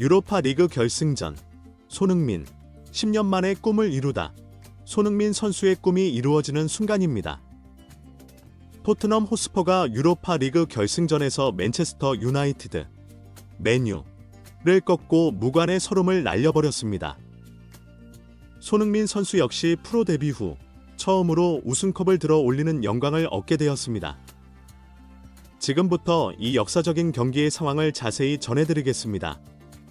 유로파 리그 결승전. 손흥민. 10년 만에 꿈을 이루다. 손흥민 선수의 꿈이 이루어지는 순간입니다. 토트넘 호스퍼가 유로파 리그 결승전에서 맨체스터 유나이티드, 맨유를 꺾고 무관의 서름을 날려버렸습니다. 손흥민 선수 역시 프로 데뷔 후 처음으로 우승컵을 들어 올리는 영광을 얻게 되었습니다. 지금부터 이 역사적인 경기의 상황을 자세히 전해드리겠습니다.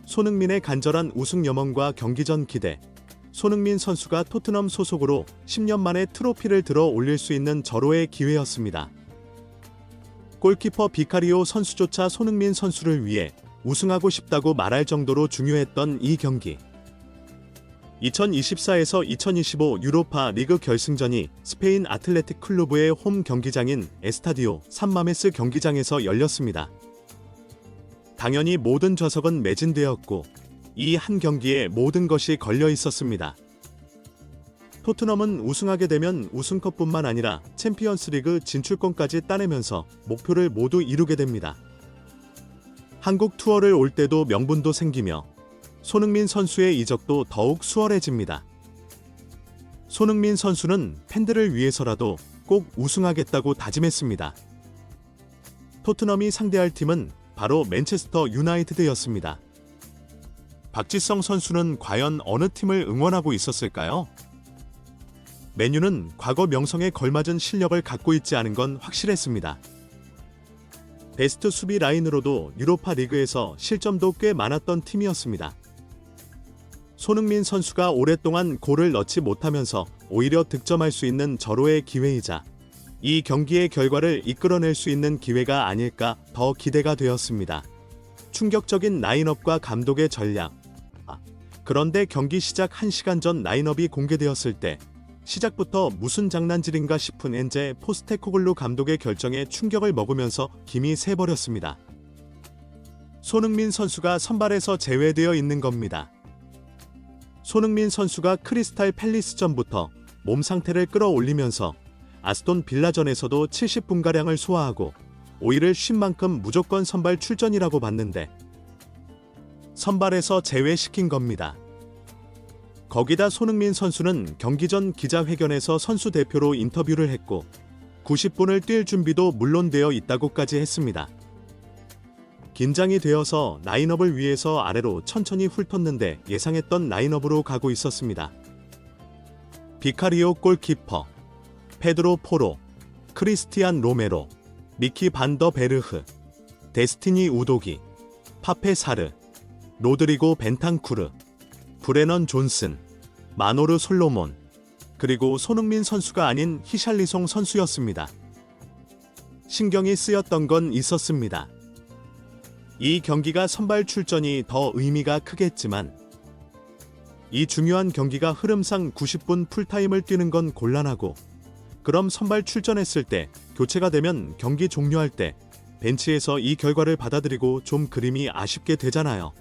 손흥민의 간절한 우승 염원과 경기 전 기대. 손흥민 선수가 토트넘 소속으로 10년 만에 트로피를 들어 올릴 수 있는 절호의 기회였습니다. 골키퍼 비카리오 선수조차 손흥민 선수를 위해 우승하고 싶다고 말할 정도로 중요했던 이 경기. 2024에서 2025 유로파 리그 결승전이 스페인 아틀레틱 클루브의 홈 경기장인 에스타디오 산마메스 경기장에서 열렸습니다. 당연히 모든 좌석은 매진되었고 이 한 경기에 모든 것이 걸려 있었습니다. 토트넘은 우승하게 되면 우승컵뿐만 아니라 챔피언스리그 진출권까지 따내면서 목표를 모두 이루게 됩니다. 한국 투어를 올 때도 명분도 생기며 손흥민 선수의 이적도 더욱 수월해집니다. 손흥민 선수는 팬들을 위해서라도 꼭 우승하겠다고 다짐했습니다. 토트넘이 상대할 팀은 바로 맨체스터 유나이티드였습니다. 박지성 선수는 과연 어느 팀을 응원하고 있었을까요? 메뉴는 과거 명성에 걸맞은 실력을 갖고 있지 않은 건 확실했습니다. 베스트 수비 라인으로도 유로파 리그에서 실점도 꽤 많았던 팀이었습니다. 손흥민 선수가 오랫동안 골을 넣지 못하면서 오히려 득점할 수 있는 절호의 기회이자 이 경기의 결과를 이끌어낼 수 있는 기회가 아닐까 더 기대가 되었습니다. 충격적인 라인업과 감독의 전략. 아, 그런데 경기 시작 1시간 전 라인업이 공개되었을 때 시작부터 무슨 장난질인가 싶은 엔제 포스테코글루 감독의 결정에 충격을 먹으면서 김이 새버렸습니다. 손흥민 선수가 선발에서 제외되어 있는 겁니다. 손흥민 선수가 크리스탈 팰리스전부터 몸 상태를 끌어올리면서 아스톤 빌라전에서도 70분가량을 소화하고 5위를 쉰 만큼 무조건 선발 출전이라고 봤는데 선발에서 제외시킨 겁니다. 거기다 손흥민 선수는 경기 전 기자회견에서 선수 대표로 인터뷰를 했고 90분을 뛸 준비도 물론 되어 있다고까지 했습니다. 긴장이 되어서 라인업을 위해서 아래로 천천히 훑었는데 예상했던 라인업으로 가고 있었습니다. 비카리오 골키퍼, 페드로 포로, 크리스티안 로메로, 미키 반더 베르흐, 데스티니 우도기, 파페 사르, 로드리고 벤탄쿠르, 브레넌 존슨, 마노르 솔로몬, 그리고 손흥민 선수가 아닌 히샬리송 선수였습니다. 신경이 쓰였던 건 있었습니다. 이 경기가 선발 출전이 더 의미가 크겠지만 이 중요한 경기가 흐름상 90분 풀타임을 뛰는 건 곤란하고 그럼 선발 출전했을 때 교체가 되면 경기 종료할 때 벤치에서 이 결과를 받아들이고 좀 그림이 아쉽게 되잖아요.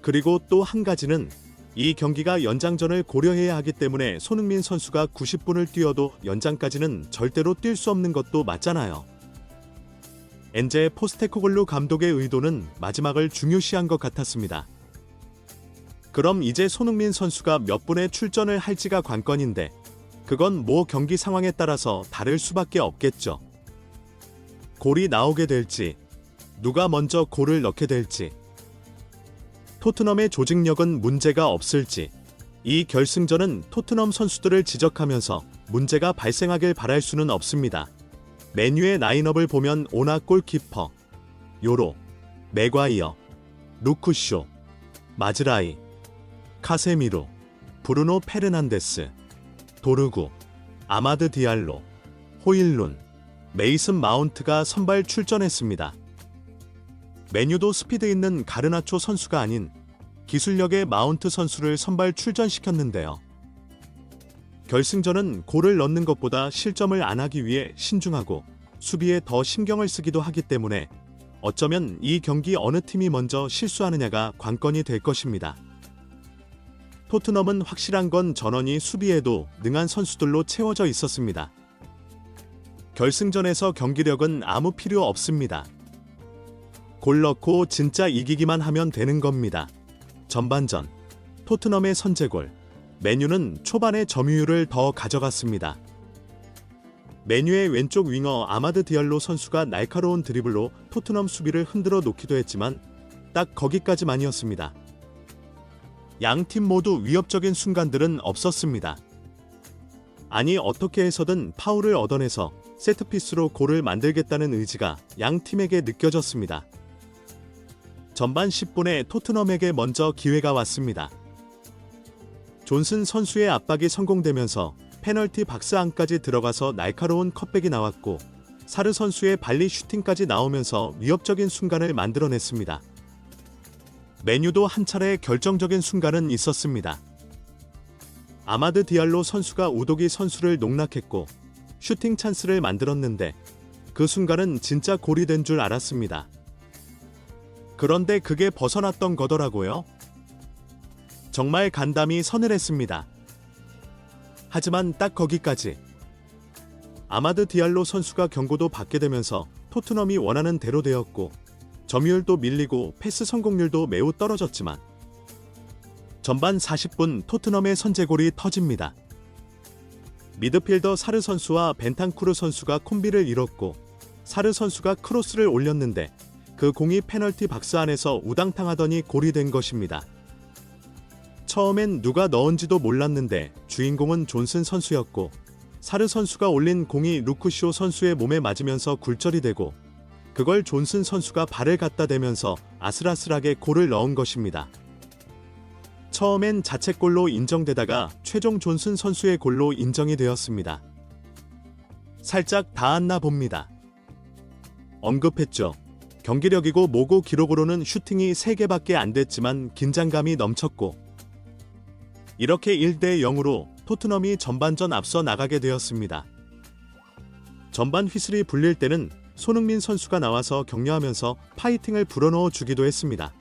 그리고 또 한 가지는 이 경기가 연장전을 고려해야 하기 때문에 손흥민 선수가 90분을 뛰어도 연장까지는 절대로 뛸 수 없는 것도 맞잖아요. 엔제 포스테코글루 감독의 의도는 마지막을 중요시한 것 같았습니다. 그럼 이제 손흥민 선수가 몇 분의 출전을 할지가 관건인데 그건 뭐 경기 상황에 따라서 다를 수밖에 없겠죠. 골이 나오게 될지, 누가 먼저 골을 넣게 될지, 토트넘의 조직력은 문제가 없을지, 이 결승전은 토트넘 선수들을 지적하면서 문제가 발생하길 바랄 수는 없습니다. 메뉴의 라인업을 보면 오나 골키퍼, 요로, 맥과이어, 루쿠쇼, 마즈라이, 카세미로, 브루노 페르난데스, 도르구, 아마드 디알로, 호일룬, 메이슨 마운트가 선발 출전했습니다. 메뉴도 스피드 있는 가르나초 선수가 아닌 기술력의 마운트 선수를 선발 출전시켰는데요. 결승전은 골을 넣는 것보다 실점을 안 하기 위해 신중하고 수비에 더 신경을 쓰기도 하기 때문에 어쩌면 이 경기 어느 팀이 먼저 실수하느냐가 관건이 될 것입니다. 토트넘은 확실한 건 전원이 수비에도 능한 선수들로 채워져 있었습니다. 결승전에서 경기력은 아무 필요 없습니다. 골 넣고 진짜 이기기만 하면 되는 겁니다. 전반전 토트넘의 선제골 메뉴는 초반에 점유율을 더 가져갔습니다. 메뉴의 왼쪽 윙어 아마드 디알로 선수가 날카로운 드리블로 토트넘 수비를 흔들어 놓기도 했지만 딱 거기까지만이었습니다. 양팀 모두 위협적인 순간들은 없었습니다. 아니 어떻게 해서든 파울을 얻어내서 세트피스로 골을 만들겠다는 의지가 양 팀에게 느껴졌습니다. 전반 10분에 토트넘에게 먼저 기회가 왔습니다. 존슨 선수의 압박이 성공되면서 페널티 박스 안까지 들어가서 날카로운 컷백이 나왔고 사르 선수의 발리 슈팅까지 나오면서 위협적인 순간을 만들어냈습니다. 메뉴도 한 차례 결정적인 순간은 있었습니다. 아마드 디알로 선수가 우도기 선수를 농락했고 슈팅 찬스를 만들었는데 그 순간은 진짜 골이 된 줄 알았습니다. 그런데 그게 벗어났던 거더라고요. 정말 간담이 서늘했습니다. 하지만 딱 거기까지. 아마드 디알로 선수가 경고도 받게 되면서 토트넘이 원하는 대로 되었고 점유율도 밀리고 패스 성공률도 매우 떨어졌지만 전반 40분 토트넘의 선제골이 터집니다. 미드필더 사르 선수와 벤탄쿠르 선수가 콤비를 이뤘고 사르 선수가 크로스를 올렸는데 그 공이 페널티 박스 안에서 우당탕하더니 골이 된 것입니다. 처음엔 누가 넣은지도 몰랐는데 주인공은 존슨 선수였고 사르 선수가 올린 공이 루크쇼 선수의 몸에 맞으면서 굴절이 되고 그걸 존슨 선수가 발을 갖다 대면서 아슬아슬하게 골을 넣은 것입니다. 처음엔 자책골로 인정되다가 최종 존슨 선수의 골로 인정이 되었습니다. 살짝 닿았나 봅니다. 언급했죠. 경기력이고 모고 기록으로는 슈팅이 3개밖에 안 됐지만 긴장감이 넘쳤고 이렇게 1대 0으로 토트넘이 전반전 앞서 나가게 되었습니다. 전반 휘슬이 불릴 때는 손흥민 선수가 나와서 격려하면서 파이팅을 불어넣어 주기도 했습니다.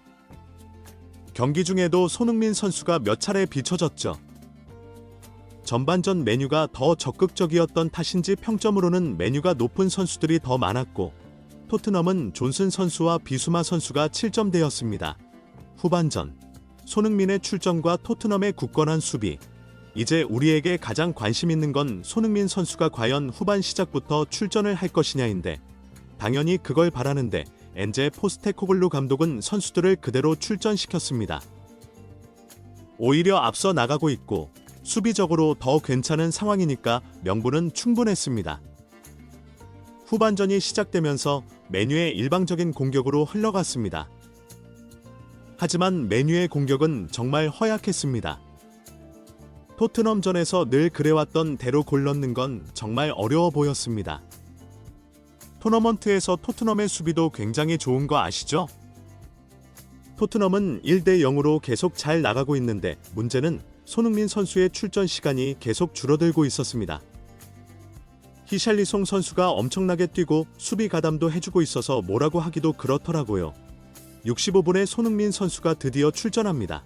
경기 중에도 손흥민 선수가 몇 차례 비춰졌죠. 전반전 메뉴가 더 적극적이었던 탓인지 평점으로는 메뉴가 높은 선수들이 더 많았고 토트넘은 존슨 선수와 비수마 선수가 7점대였습니다. 후반전 손흥민의 출전과 토트넘의 굳건한 수비 이제 우리에게 가장 관심 있는 건 손흥민 선수가 과연 후반 시작부터 출전을 할 것이냐인데 당연히 그걸 바라는데 엔제 포스테코글루 감독은 선수들을 그대로 출전시켰습니다. 오히려 앞서 나가고 있고 수비적으로 더 괜찮은 상황이니까 명분은 충분했습니다. 후반전이 시작되면서 메뉴의 일방적인 공격으로 흘러갔습니다. 하지만 메뉴의 공격은 정말 허약했습니다. 토트넘전에서 늘 그래왔던 대로 골 넣는 건 정말 어려워 보였습니다. 토너먼트에서 토트넘의 수비도 굉장히 좋은 거 아시죠? 토트넘은 1대 0으로 계속 잘 나가고 있는데 문제는 손흥민 선수의 출전 시간이 계속 줄어들고 있었습니다. 히샬리송 선수가 엄청나게 뛰고 수비 가담도 해주고 있어서 뭐라고 하기도 그렇더라고요. 65분에 손흥민 선수가 드디어 출전합니다.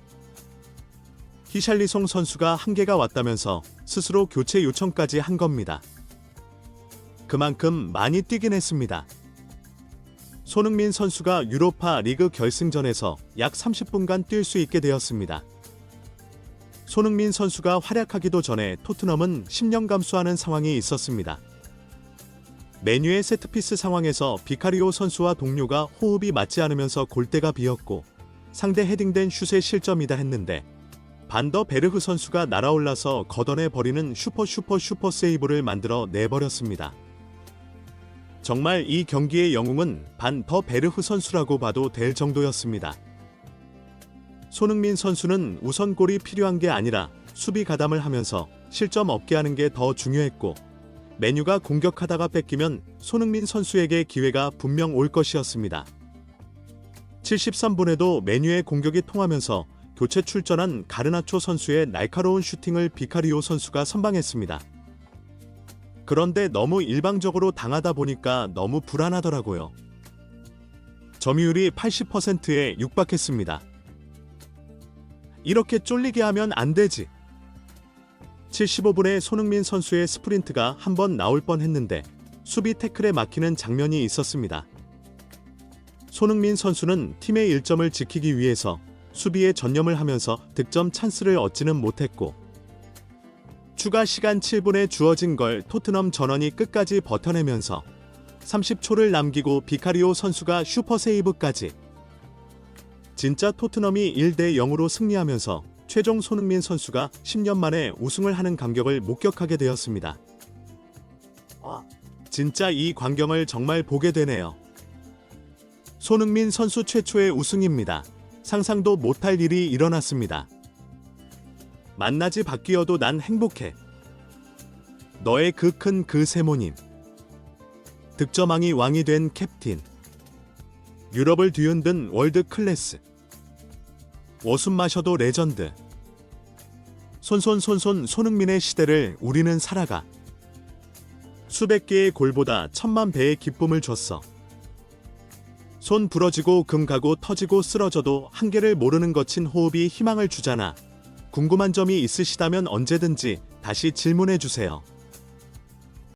히샬리송 선수가 한계가 왔다면서 스스로 교체 요청까지 한 겁니다. 그만큼 많이 뛰긴 했습니다. 손흥민 선수가 유로파 리그 결승전에서 약 30분간 뛸 수 있게 되었습니다. 손흥민 선수가 활약하기도 전에 토트넘은 10년 감수하는 상황이 있었습니다. 메뉴의 세트피스 상황에서 비카리오 선수와 동료가 호흡이 맞지 않으면서 골대가 비었고 상대 헤딩된 슛의 실점이다 했는데 반더 베르흐 선수가 날아올라서 걷어내 버리는 슈퍼 슈퍼 슈퍼 세이브를 만들어 내버렸습니다. 정말 이 경기의 영웅은 반더 베르흐 선수라고 봐도 될 정도였습니다. 손흥민 선수는 우선 골이 필요한 게 아니라 수비 가담을 하면서 실점 없게 하는 게 더 중요했고 메뉴가 공격하다가 뺏기면 손흥민 선수에게 기회가 분명 올 것이었습니다. 73분에도 메뉴의 공격이 통하면서 교체 출전한 가르나초 선수의 날카로운 슈팅을 비카리오 선수가 선방했습니다. 그런데 너무 일방적으로 당하다 보니까 너무 불안하더라고요. 점유율이 80%에 육박했습니다. 이렇게 쫄리게 하면 안 되지. 75분에 손흥민 선수의 스프린트가 한 번 나올 뻔 했는데 수비 태클에 막히는 장면이 있었습니다. 손흥민 선수는 팀의 일점을 지키기 위해서 수비에 전념을 하면서 득점 찬스를 얻지는 못했고 추가 시간 7분에 주어진 걸 토트넘 전원이 끝까지 버텨내면서 30초를 남기고 비카리오 선수가 슈퍼 세이브까지 진짜 토트넘이 1대 0으로 승리하면서 최종 손흥민 선수가 10년 만에 우승을 하는 감격을 목격하게 되었습니다. 진짜 이 광경을 정말 보게 되네요. 손흥민 선수 최초의 우승입니다. 상상도 못할 일이 일어났습니다. 만나지 바뀌어도 난 행복해. 너의 그큰그 세모님. 득점왕이 왕이 된 캡틴. 유럽을 뒤흔든 월드 클래스. 워숨 마셔도 레전드. 손손손손 손흥민의 시대를 우리는 살아가. 수백 개의 골보다 천만 배의 기쁨을 줬어. 손 부러지고 금 가고 터지고 쓰러져도 한계를 모르는 거친 호흡이 희망을 주잖아. 궁금한 점이 있으시다면 언제든지 다시 질문해 주세요.